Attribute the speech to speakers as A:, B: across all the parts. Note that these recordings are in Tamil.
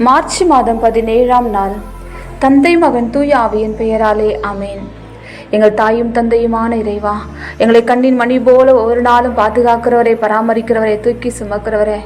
A: மார்ச் மாதம் பதினேழாம் நாள். தந்தை மகன் தூய ஆவியின் பெயராலே அமேன் எங்கள் தாயும் தந்தையுமான இறைவா எங்களை கண்ணின் மணி போல ஒவ்வொரு நாளும் பாதுகாக்கிறவரை பராமரிக்கிறவரை தூக்கி சுமக்கிறவரே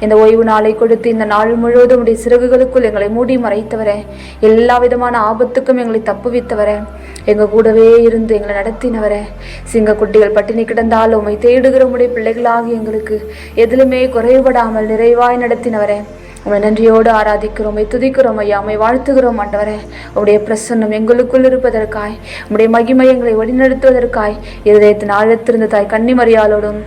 A: இந்த ஓய்வு நாளை கொடுத்து இந்த நாள் முழுவதும் உடைய சிறகுகளுக்குள் எங்களை மூடி மறைத்தவரே எல்லா விதமான ஆபத்துக்கும் எங்களை தப்புவித்தவரே எங்கள் கூடவே இருந்து எங்களை நடத்தினவரே சிங்க குட்டிகள் பட்டினி கிடந்தாலும் உமை தேடுகிற உடைய பிள்ளைகளாகி எங்களுக்கு எதிலுமே குறைபடாமல் நிறைவாய் நடத்தினவரே உங்களை நன்றியோடு ஆராதிக்கிறோம். துதிக்கிறோம் ஐயா. உம்மை வாழ்த்துகிறோம் ஆண்டவரே. உடைய பிரசன்னம் எங்களுக்குள் இருப்பதற்காய் உடைய மகிமை எங்களை வழிநடத்துவதற்காய் இருதயத்தின் ஆழத்திருந்த தாய் கன்னிமரியாளோடும்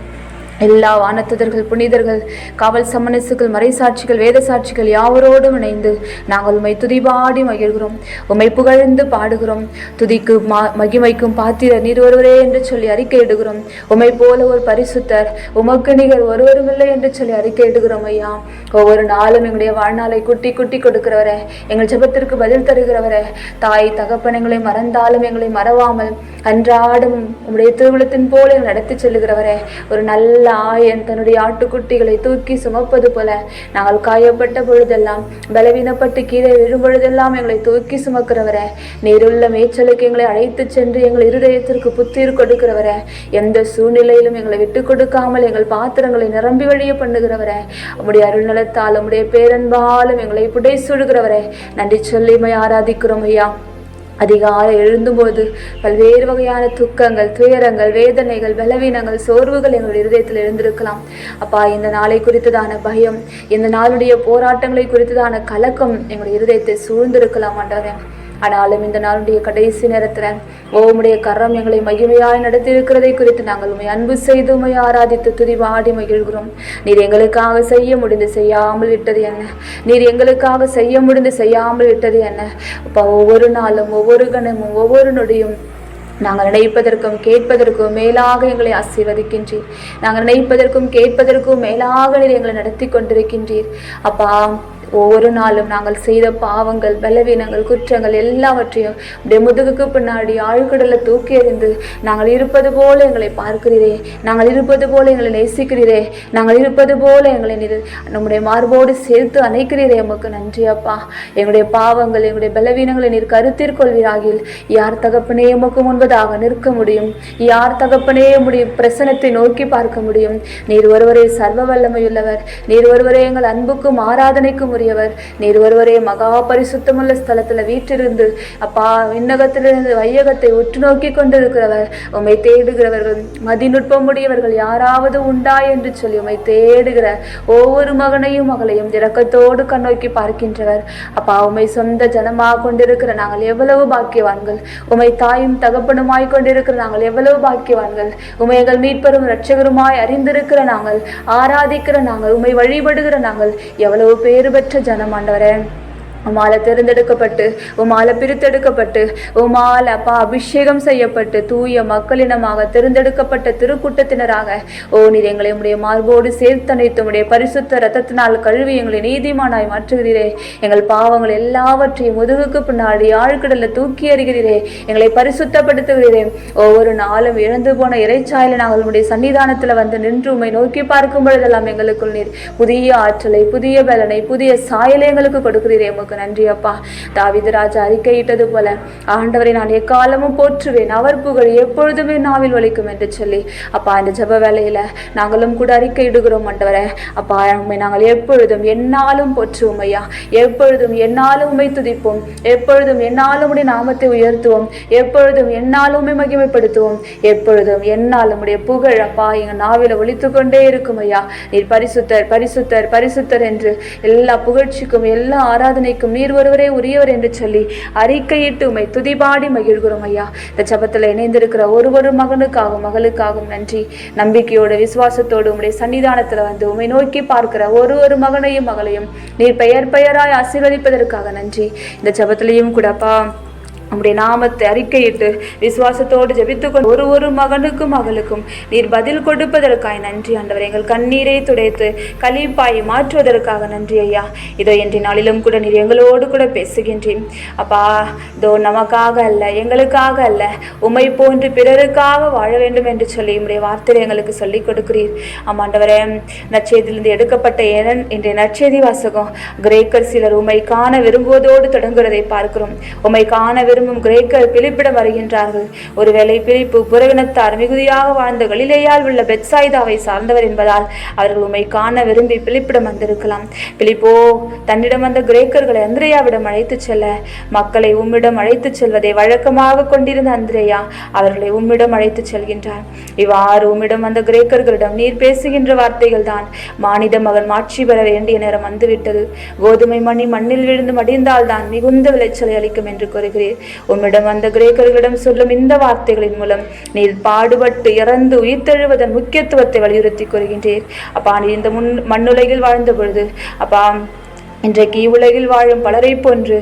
A: எல்லா வானத்துதர்கள் புனிதர்கள் காவல் சமணசுகள் மறைசாட்சிகள் வேத சாட்சிகள் யாவரோடும் இணைந்து நாங்கள் உம்மை துதிபாடி மகிழ்கிறோம். உம்மை புகழ்ந்து பாடுகிறோம். துதிக்கு மகிமைக்கும் பாத்திர நீர் ஒருவரே என்று சொல்லி அறிக்கையிடுகிறோம். உம்மை போல ஒரு பரிசுத்தர் உமக்கு நிகர் ஒருவரும் இல்லை என்று சொல்லி அறிக்கையிடுகிறோம் ஐயா. ஒவ்வொரு நாளும் எங்களுடைய வாழ்நாளை குட்டி குட்டி கொடுக்கிறவரே எங்கள் ஜெபத்திற்கு பதில் தருகிறவரே. தாய் தகப்பன் எங்களை மறந்தாலும் எங்களை மறவாமல் அன்றாடும் உம்முடைய திருவிழத்தின் போல எங்களை நடத்தி செல்லுகிறவரே. ஒரு நல்ல ஆயன் தன்னுடைய ஆட்டுக்குட்டிகளை தூக்கி சுமப்பது போல நாங்கள் காயப்பட்ட பொழுதெல்லாம் பலவீனப்பட்டு கீழே விழும் பொழுதெல்லாம் எங்களை தூக்கி சுமக்கிறவரே நீருள்ள மேய்ச்சலுக்கு எங்களை அழைத்து சென்று எங்கள் இருதயத்திற்கு புத்துயிர் கொடுக்கிறவரே எந்த சூழ்நிலையிலும் எங்களை விட்டு கொடுக்காமல் எங்கள் பாத்திரங்களை நிரம்பி வழிய பண்ணுகிறவரே உடைய அருள்நலத்தால் உடைய பேரன்பாலும் எங்களை புடை சுடுகிறவரே நன்றி சொல்லி ஆராதிக்கிறோம் ஐயா. அதிகாலை எழுந்தும்போது பல்வேறு வகையான துக்கங்கள் துயரங்கள் வேதனைகள் பலவீனங்கள் சோர்வுகள் எங்களுடைய இருதயத்தில் எழுந்திருக்கலாம். அப்பா இந்த நாளை குறித்ததான பயம் இந்த நாளுடைய போராட்டங்களை குறித்ததான கலக்கம் எங்களுடைய இருதயத்தை சூழ்ந்திருக்கலாம் ஆண்டவரே. ஆனாலும் இந்த நாளுடைய கடைசி நேரத்துல ஓமுடைய கரம் எங்களை மகிமையாய் நடத்தியிருக்கிறதை குறித்து நாங்கள் உண்மை அன்பு செய்து உண்மை ஆராதித்து துதிவாடி மகிழ்கிறோம். நீர் எங்களுக்காக செய்ய முடிந்து செய்யாமல் விட்டது என்ன? நீர் எங்களுக்காக செய்ய முடிந்து செய்யாமல் விட்டது என்ன? அப்பா ஒவ்வொரு நாளும் ஒவ்வொரு கணமும் ஒவ்வொரு நொடியும் நாங்கள் நினைப்பதற்கும் கேட்பதற்கும் மேலாக எங்களை ஆசீர்வதிக்கின்றீர். நாங்கள் நினைப்பதற்கும் கேட்பதற்கும் மேலாக நீர் எங்களை நடத்தி கொண்டிருக்கின்றீர். அப்பா ஒவ்வொரு நாளும் நாங்கள் செய்த பாவங்கள் பலவீனங்கள் குற்றங்கள் எல்லாவற்றையும் அப்படியே முதுகுக்கு பின்னாடி ஆழ்கடலை தூக்கி எறிந்து நாங்கள் இருப்பது போல எங்களை பார்க்கிறீரே நாங்கள் இருப்பது போல எங்களை நேசிக்கிறீரே நாங்கள் இருப்பது போல எங்களை நீர் நம்முடைய மார்போடு சேர்த்து அணைக்கிறீரே எமக்கு நன்றி அப்பா. எங்களுடைய பாவங்கள் எங்களுடைய பலவீனங்களை நீர் கருத்திற்கொள்வீராகில் யார் தகப்பனே எமக்கு முன்பதாக நிற்க முடியும்? யார் தகப்பனே உம்முடைய பிரசனத்தை நோக்கி பார்க்க முடியும்? நீர் ஒருவரே சர்வ வல்லமையுள்ளவர் நீர் ஒருவரே எங்கள் அன்புக்கும் ஆராதனைக்கும் உரியவர் நீர் ஒருவரே மகா பரிசுத்தமுள்ள ஸ்தலத்துல வீற்றிருந்து அப்பா விண்ணகத்திலிருந்து வையகத்தை உற்று நோக்கி கொண்டிருக்கிறவர். உமை தேடுகிறவர்கள் மதிநுட்பம் உடையவர்கள் யாராவது உண்டா என்று சொல்லி உமை தேடுகிற ஒவ்வொரு மகனையும் மகளையும் இரக்கத்தோடு கண்ணோக்கி பார்க்கின்றவர். அப்பா உமை சொந்த ஜனமாக கொண்டிருக்கிற நாங்கள் எவ்வளவு பாக்கியவான்கள். உமை தாயும் தகப்பனுமாய் கொண்டிருக்கிற நாங்கள் எவ்வளவு பாக்கியவான்கள். உமை எங்கள் மீட்பரும் இரட்சகருமாய் அறிந்திருக்கிற நாங்கள் ஆராதிக்கிற நாங்கள் உமை வழிபடுகிற நாங்கள் எவ்வளவு பேறு பெற்ற ஜனம் ஆண்டவரே உமால தேர்ந்தெடுக்கப்பட்டு உமால பிரித்தெடுக்கப்பட்டு உமால அப்பா அபிஷேகம் செய்யப்பட்டு தூய மக்களினமாக தேர்ந்தெடுக்கப்பட்ட திருக்கூட்டத்தினராக. ஓ நீர் எங்களை உடைய மார்போடு சேர்த்தணைத்து உடைய பரிசுத்த ரத்தத்தினால் கழுவி எங்களை நீதிமானாய் மாற்றுகிறீரே. எங்கள் பாவங்கள் எல்லாவற்றையும் முதுகுக்கு பின்னாடி ஆழ்கடல தூக்கி அறிகிறீரே எங்களை பரிசுத்தப்படுத்துகிறீரே. ஒவ்வொரு நாளும் இழந்து போன இறைச்சாயில நாங்கள் உடைய சன்னிதானத்தில் வந்து நின்று உம்மை நோக்கி பார்க்கும் பொழுதெல்லாம் எங்களுக்குள் நீர் புதிய ஆற்றலை புதிய பலனை புதிய சாயலை எங்களுக்கு கொடுக்கிறீரே உமக்கு நன்றி அப்பா. தாவித ராஜா அறிக்கையிட்டது போல ஆண்டவரை நான் எக்காலமும் போற்றுவேன். அவர் புகழ் எப்பொழுதுமே நாவில் ஒழிக்கும் என்று சொல்லி அப்பா இந்த ஜெப வேலையில நாங்களும் கூட அறிக்கையிடுகிறோம் ஆண்டவரை. அப்பா உண்மை நாங்கள் எப்பொழுதும் என்னாலும் போற்றுவோம் ஐயா. எப்பொழுதும் என்னாலும் உண்மை துதிப்போம். எப்பொழுதும் என்னாலும் உடைய நாமத்தை உயர்த்துவோம். எப்பொழுதும் என்னாலும் மகிமைப்படுத்துவோம். எப்பொழுதும் என்னாலும் உடைய புகழ் அப்பா எங்க நாவில ஒழித்து கொண்டே இருக்கும் ஐயா. நீர் பரிசுத்தர் பரிசுத்தர் பரிசுத்தர் என்று எல்லா புகழ்ச்சிக்கும் எல்லா ஆராதனைக்கும் நீர் ஒருவரே உரியவர் என்று சொல்லி அறிக்கையிட்டு உமை துதிபாடி மகிழ்கிறோம் ஐயா. இந்த ஜபத்தில் இணைந்திருக்கிற ஒரு ஒரு மகனுக்காகவும் மகளுக்காகவும் நன்றி. நம்பிக்கையோடு விசுவாசத்தோடு உம்முடைய சன்னிதானத்தில் வந்து உம்மை நோக்கி பார்க்கிற ஒரு ஒரு மகனையும் மகளையும் நீர் பெயர் பெயராய் ஆசீர்வதிப்பதற்காக நன்றி. இந்த ஜபத்திலையும் கூடப்பா உம்முடைய நாமத்தை அறிக்கையிட்டு விசுவாசத்தோடு ஜெபித்து ஒரு ஒரு மகனுக்கும் மகளுக்கும் நீர் பதில் கொடுப்பதற்காய் நன்றி. ஆண்டவர் எங்கள் கண்ணீரை துடைத்து கலிப்பாய் மாற்றுவதற்காக நன்றி ஐயா. இதோ இன்றைய நாளிலும் கூட நீர் எங்களோடு கூட பேசுகின்றேன் அப்பா இதோ நமக்காக அல்ல எங்களுக்காக அல்ல உம்மை போன்று பிறருக்காக வாழ வேண்டும் என்று சொல்லி உம்முடைய வார்த்தையை எங்களுக்கு சொல்லிக் கொடுக்கிறீர். ஆமாண்டவரே நற்செய்தியிலிருந்து எடுக்கப்பட்ட ஏனன் இன்றைய நற்செய்தி வாசகம் கிரேக்கர் சிலர் உம்மை காண விரும்புவதோடு தொடங்குவதை பார்க்கிறோம். உமை காண விரும்பும் கிரேக்கர் பிலிப்பிடம் வருகின்றார்கள். ஒருவேளை பிலிப்பு புறவினத்தார் மிகுதியாக வாழ்ந்த கலிலேயால் உள்ள பெட்சாய்தாவை சார்ந்தவர் என்பதால் அவர்கள் உம்மை காண விரும்பி பிலிப்பிடம் வந்திருக்கலாம். பிலிப்போ தன்னிடம் வந்த கிரேக்கர்களை அந்திரேயாவிடம் அழைத்துச் செல்ல. மக்களை உம்மிடம் அழைத்துச் செல்வதை வழக்கமாக கொண்டிருந்த அந்திரேயா அவர்களை உம்மிடம் அழைத்துச் செல்கின்றார். இவ்வாறு உம்மிடம் வந்த கிரேக்கர்களிடம் நீர் பேசுகின்ற வார்த்தைகள் தான். மானிட மகன் மாட்சி பெற வேண்டிய நேரம் வந்துவிட்டது. கோதுமை மணி மண்ணில் விழுந்து மடிந்தால் தான் மிகுந்த விளைச்சலை அளிக்கும் என்று கூறுகிறீர். உம்மிடம் வந்த கிரேக்கர்களிடம் சொல்லும் இந்த வார்த்தைகளின் மூலம் நீர் பாடுபட்டு இறந்து உயிர்த்தெழுவதன் முக்கியத்துவத்தை வலியுறுத்தி கூறுகின்றீர். அப்பா நீ இந்த முன் மண்ணுலகில் வாழ்ந்த பொழுது அப்பா இன்றைக்கு இவ்வுலகில் வாழும் பலரை போன்று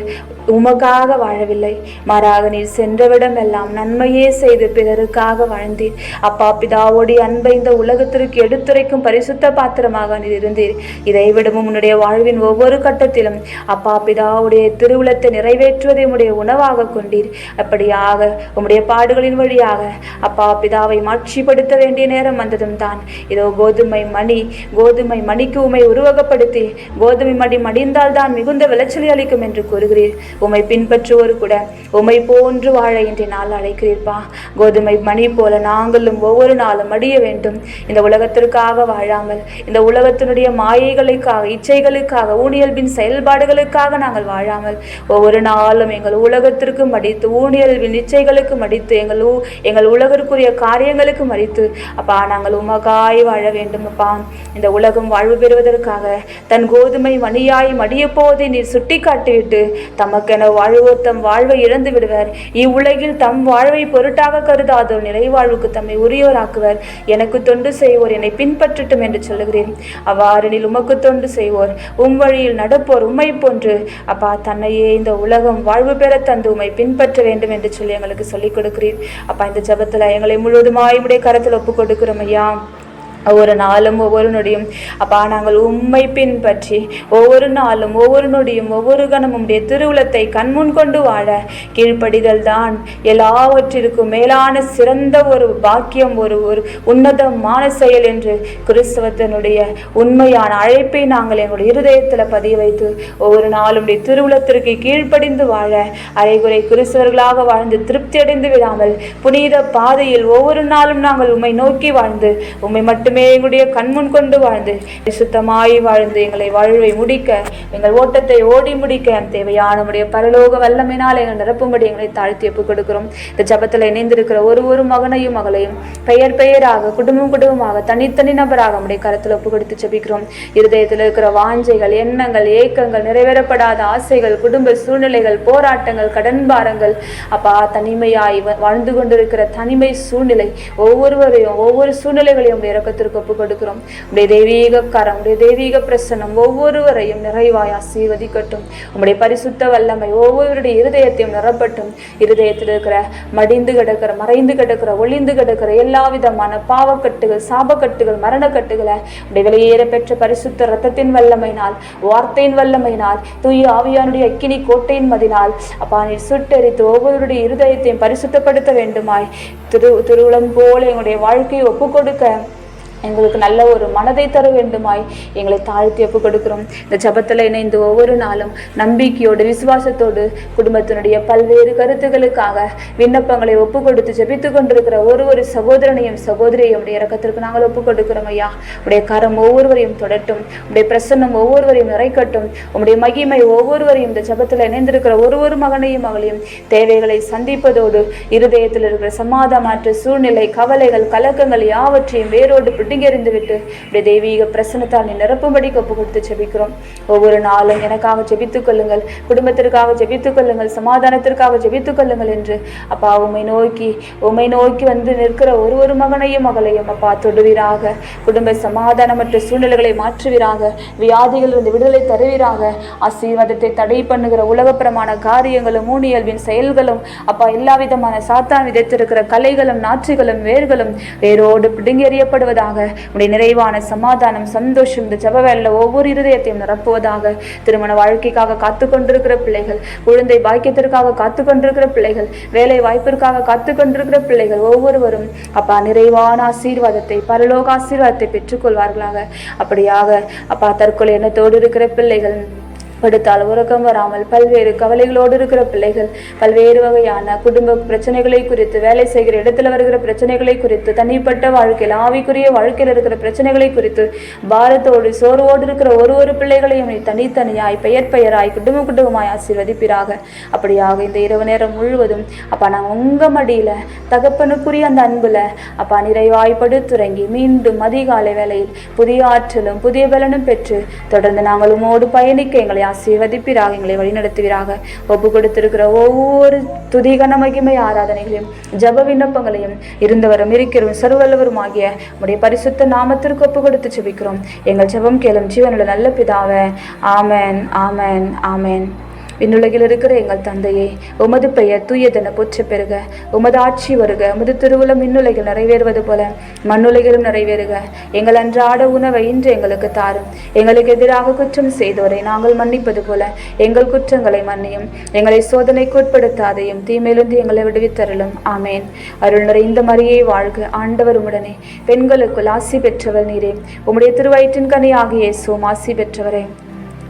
A: உமக்காக வாழவில்லை. மாறாக நீர் சென்றவிடம் எல்லாம் நன்மையே செய்து பிறருக்காக வாழ்ந்தீர். அப்பா பிதாவோடைய அன்பை இந்த உலகத்திற்கு எடுத்துரைக்கும் பரிசுத்த பாத்திரமாக நீர் இருந்தீர். இதைவிடவும் உன்னுடைய வாழ்வின் ஒவ்வொரு கட்டத்திலும் அப்பா பிதாவுடைய திருவுளத்தை நிறைவேற்றுவதை உடைய உணவாக கொண்டீர். அப்படியாக உம்முடைய பாடுகளின் வழியாக அப்பா பிதாவை மாட்சிப்படுத்த வேண்டிய நேரம் வந்ததும் தான். இதோ கோதுமை மணி கோதுமை மணிக்கு உமை உருவகப்படுத்தி கோதுமை மணி மடிந்தால் தான் மிகுந்த விளைச்சலை அளிக்கும் என்று கூறுகிறீர். உம்மை பின்பற்றுவோர் கூட உம்மை போன்று வாழ இன்றைய நாள் அழைக்கிறீர்ப்பா. கோதுமை மணி போல நாங்களும் ஒவ்வொரு நாளும் அடிய வேண்டும். இந்த உலகத்திற்காக வாழாமல் இந்த உலகத்தினுடைய மாயைகளுக்காக இச்சைகளுக்காக ஊனியல்பின் செயல்பாடுகளுக்காக நாங்கள் வாழாமல் ஒவ்வொரு நாளும் எங்கள் உலகத்திற்கு மடித்து ஊனியல்வின் இச்சைகளுக்கு மடித்து எங்கள் ஊ எங்கள் உலகிற்குரிய காரியங்களுக்கு மடித்து அப்பா நாங்கள் உமகாய் வாழ வேண்டும் அப்பா. இந்த உலகம் வாழ்வு பெறுவதற்காக தன் கோதுமை மணியாய் மடிய போதை நீர் சுட்டி காட்டிவிட்டு தமக்கென வாழ்வோர் தம் வாழ்வை இழந்து விடுவர். இவ்வுலகில் தம் வாழ்வை பொருட்டாக கருதாதோர் நிறைவாழ்வுக்கு தம்மை உரியோராக்குவர் எனக்கு தொண்டு செய்வோர் என்னை பின்பற்றட்டும் என்று சொல்லுகிறேன். அவ்வாறெனில் உமக்கு தொண்டு செய்வோர். உம் வழியில் நடப்போர் உம்மை போன்று. அப்பா தன்னையே இந்த உலகம் வாழ்வு பெற தந்து உம்மை பின்பற்ற வேண்டும் என்று சொல்லி எங்களுக்கு சொல்லிக் கொடுக்கிறீர். அப்பா இந்த ஜபத்தில் எங்களை முழுவதுமாய் உடைய கரத்தில் ஒப்புக் கொடுக்கிறோம் ஐயா. ஒவ்வொரு நாளும் ஒவ்வொரு நொடியும். அப்பா நாங்கள் உண்மை பின்பற்றி ஒவ்வொரு நாளும் ஒவ்வொரு நொடியும் ஒவ்வொரு கணமும் உடைய திருவுளத்தை கண்முன் கொண்டு வாழ. கீழ்ப்படிதல் தான் எல்லாவற்றிற்கும் மேலான சிறந்த ஒரு பாக்கியம் ஒரு ஒரு உன்னதமான செயல் என்று கிறிஸ்தவத்தினுடைய உண்மையான அழைப்பை நாங்கள் எங்களுடைய இருதயத்தில் பதிய வைத்து ஒவ்வொரு நாளும் உடைய திருவுளத்திற்கு கீழ்ப்படிந்து வாழ. அரைகுறை கிறிஸ்தவர்களாக வாழ்ந்து திருப்தி அடைந்து விடாமல் புனித பாதையில் ஒவ்வொரு நாளும் நாங்கள் உம்மை நோக்கி வாழ்ந்து உண்மை மட்டும் எங்களுடைய கண்முன் கொண்டு வாழ்ந்து சுத்தமாய் வாழ்ந்து எங்களை வாழ்வை முடிக்க எங்கள் ஓட்டத்தை ஓடி முடிக்க தேவையான உடைய பரலோக வல்லமையினால் எங்கள் நிரப்பும்படி எங்களை தாழ்த்தி ஒப்புக் கொடுக்கிறோம். இந்த ஜபத்தில் இணைந்திருக்கிற ஒரு ஒரு மகனையும் மகளையும் பெயர் பெயராக குடும்பம் குடும்பமாக தனித்தனி நபராக நம்முடைய கருத்தில் ஒப்பு கொடுத்து ஜபிக்கிறோம். இருதயத்தில் இருக்கிற வாஞ்சைகள் எண்ணங்கள் ஏக்கங்கள் நிறைவேறப்படாத ஆசைகள் குடும்ப சூழ்நிலைகள் போராட்டங்கள் கடன் பாரங்கள் அப்பா தனிமையாய் வாழ்ந்து கொண்டிருக்கிற தனிமை சூழ்நிலை ஒவ்வொருவரையும் ஒவ்வொரு சூழ்நிலைகளையும் இறக்கத்தில் இறக்கத்திற்கு ஒப்பு கொடுக்கிறோம். உடைய தெய்வீக கரம் உடைய தெய்வீக பிரசன்னம் ஒவ்வொருவரையும் நிறைவாய் ஆசீர்வதிக்கட்டும். உங்களுடைய பரிசுத்த வல்லமை ஒவ்வொருவருடைய இருதயத்தையும் நிரப்பட்டும். இருதயத்தில் இருக்கிற மடிந்து கிடக்கிற மறைந்து கிடக்கிற ஒளிந்து கிடக்கிற எல்லா விதமான பாவக்கட்டுகள் சாபக்கட்டுகள் மரணக்கட்டுகளை உடைய வெளியேற பெற்ற பரிசுத்த ரத்தத்தின் வல்லமையினால் வார்த்தையின் வல்லமையினால் தூய ஆவியானுடைய அக்கினி கோட்டையின் மதினால் அப்பா நீர் சுட்டெரித்து ஒவ்வொருடைய இருதயத்தையும் பரிசுத்தப்படுத்த வேண்டுமாய். திரு திருவுளம் போல எங்களுடைய வாழ்க்கையை ஒப்புக் கொடுக்க எங்களுக்கு நல்ல ஒரு மனதை தர வேண்டுமாய் எங்களை தாழ்த்தி ஒப்பு கொடுக்கிறோம். இந்த ஜபத்தில் இணைந்து ஒவ்வொரு நாளும் நம்பிக்கையோடு விசுவாசத்தோடு குடும்பத்தினுடைய பல்வேறு கருத்துக்களுக்காக விண்ணப்பங்களை ஒப்பு கொடுத்து ஜபித்து கொண்டிருக்கிற ஒரு ஒரு சகோதரனையும் சகோதரியையும் உடைய இறக்கத்திற்கு நாங்கள் ஒப்பு கொடுக்கிறோம் ஐயா. உடைய கரம் ஒவ்வொருவரையும் தொடட்டும். உடைய பிரசன்னம் ஒவ்வொருவரையும் நிறைக்கட்டும். உடைய மகிமை ஒவ்வொருவரையும் இந்த ஜபத்தில் இணைந்திருக்கிற ஒரு ஒரு மகனையும் மகளையும் தேவைகளை சந்திப்பதோடு இருதயத்தில் இருக்கிற சமாதானமற்ற சூழ்நிலை கவலைகள் கலக்கங்கள் யாவற்றையும் வேரோடு பிடுங்கி விட்டு இப்படி தெய்வீக பிரசனத்தால் நீ நிரப்பும்படி ஒப்பு கொடுத்து ஜெபிக்கிறோம். ஒவ்வொரு நாளும் எனக்காக ஜெபித்துக் கொள்ளுங்கள். குடும்பத்திற்காக ஜெபித்துக் கொள்ளுங்கள். சமாதானத்திற்காக ஜெபித்துக் கொள்ளுங்கள் என்று. அப்பா உமை நோக்கி உமை நோக்கி வந்து நிற்கிற ஒரு ஒரு மகனையும் மகளையும் அப்பா தொடுவீராக. குடும்ப சமாதானமற்ற சூழ்நிலைகளை மாற்றுவீராக. வியாதிகள் இருந்து விடுதலை தருவீராக. ஆசீர்வாதத்தை தடை பண்ணுகிற உலகப்பிரமான காரியங்களும் ஊனியல்வின் செயல்களும் அப்பா எல்லா விதமான சாத்தான் விதைத்திருக்கிற கலைகளும் நாற்றுகளும் வேர்களும் வேரோடு பிடுங்கெறியப்படுவதாக நிரப்புவதாக. உடைய நிறைவான சமாதானம் சந்தோஷம் இந்த ஜப ஒவ்வொரு இருதயத்தையும் நிரப்புவதாக. திருமண வாழ்க்கைக்காக காத்து கொண்டிருக்கிற பிள்ளைகள் குழந்தை பாக்கியத்திற்காக காத்து கொண்டிருக்கிற பிள்ளைகள் வேலை வாய்ப்பிற்காக காத்து கொண்டிருக்கிற பிள்ளைகள் ஒவ்வொருவரும் அப்பா நிறைவான ஆசீர்வாதத்தை பரலோக ஆசீர்வாதத்தை பெற்றுக்கொள்வார்களாக. அப்படியாக அப்பா தற்கொலை எண்ணத்தோடு இருக்கிற பிள்ளைகள் படுத்தால் உறக்கம் வராமல் பல்வேறு கவலைகளோடு இருக்கிற பிள்ளைகள் பல்வேறு வகையான குடும்ப பிரச்சனைகளை குறித்து வேலை செய்கிற இடத்துல வருகிற பிரச்சனைகளை குறித்து தனிப்பட்ட வாழ்க்கையில் ஆவிக்குரிய வாழ்க்கையில் இருக்கிற பிரச்சனைகளை குறித்து பாரத்தோடு சோர்வோடு இருக்கிற ஒரு ஒரு பிள்ளைகளையும் நீ தனித்தனியாய் பெயர் பெயராய் குடும்ப குடும்பமாய் ஆசீர்வதிப்பீராக. அப்படியாக இந்த இரவு நேரம் முழுவதும் அப்பா நாங்கள் உங்க மடியில தகப்பனுக்குரிய அந்த அன்புல அப்பா நிறைவாய் படுத்துறங்கி மீண்டும் அதிகாலை வேளையில் புதிய ஆற்றலும் புதிய பலனும் பெற்று தொடர்ந்து நாங்கள் உமோடு பயணிக்க எங்களை ஆசீர்வதிப்பீராக எங்களை வழிநடத்துவீராக. ஒப்பு கொடுத்திருக்கிற ஒவ்வொரு துதிகன மகிமை ஆராதனைகளையும் ஜப விண்ணப்பங்களையும் இருந்தவரும் இருக்கிறவரும் சர்வல்லவரும் ஆகிய உடைய பரிசுத்த நாமத்திற்கு ஒப்பு கொடுத்து ஜெபிக்கிறோம். எங்கள் ஜெபம் கேளும் ஜீவனுள்ள நல்ல பிதாவே. ஆமேன் ஆமேன் ஆமேன். விண்ணுலகில் இருக்கிற எங்கள் தந்தையே உமது பெயர் தூயதென போற்ற பெறுக. உமது ஆட்சி வருக. உமது திருவுளம் விண்ணுலகில் நிறைவேறுவது போல மண்ணுலகிலும் நிறைவேறுக. எங்கள் அன்றாட உணவை இன்று எங்களுக்கு தாரும். எங்களுக்கு எதிராக குற்றம் செய்தோரை நாங்கள் மன்னிப்பது போல எங்கள் குற்றங்களை மன்னியும். எங்களை சோதனைக்கு உட்படுத்தாதையும் தீமையிலிருந்து எங்களை விடுவித்தருளும். ஆமேன். அருள் நிறைந்த மரியே வாழ்க. ஆண்டவர் உடனே பெண்களுக்குள் ஆசி பெற்றவர் நீரே. உம்முடைய திருவயிற்றின் கனி ஆகிய இயேசுவும் ஆசி பெற்றவரே.